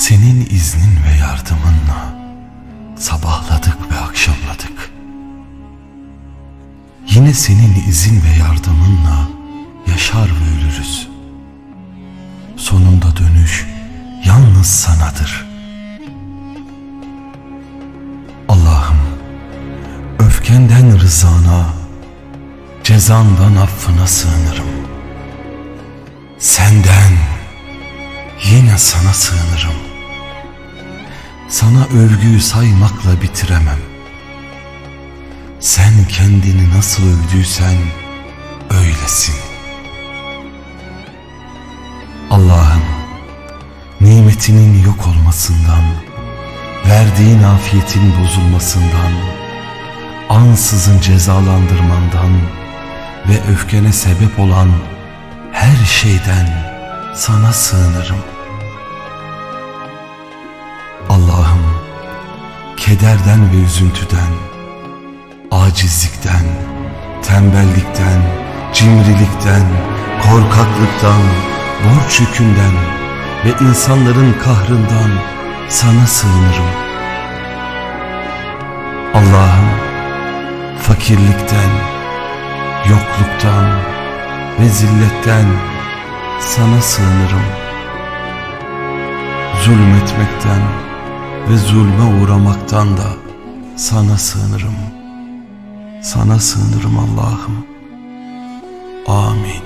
Senin iznin ve yardımınla sabahladık ve akşamladık. Yine senin izin ve yardımınla yaşar ve ölürüz. Sonunda dönüş yalnız sanadır. Allah'ım öfkenden rızana, cezandan affına sığınırım. Senden yine sana sığınırım. Sana övgüyü saymakla bitiremem. Sen kendini nasıl övdüysen öylesin. Allah'ım nimetinin yok olmasından, verdiğin afiyetin bozulmasından, ansızın cezalandırmandan ve öfkene sebep olan her şeyden sana sığınırım. Kederden ve üzüntüden, acizlikten, tembellikten, cimrilikten, korkaklıktan, borç yükünden ve insanların kahrından sana sığınırım. Allah'ım fakirlikten, yokluktan ve zilletten sana sığınırım. Zulmetmekten ve zulme uğramaktan da sana sığınırım. Sana sığınırım Allah'ım. Amin.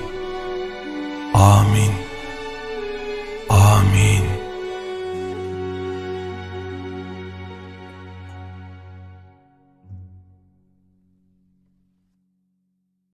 Amin. Amin.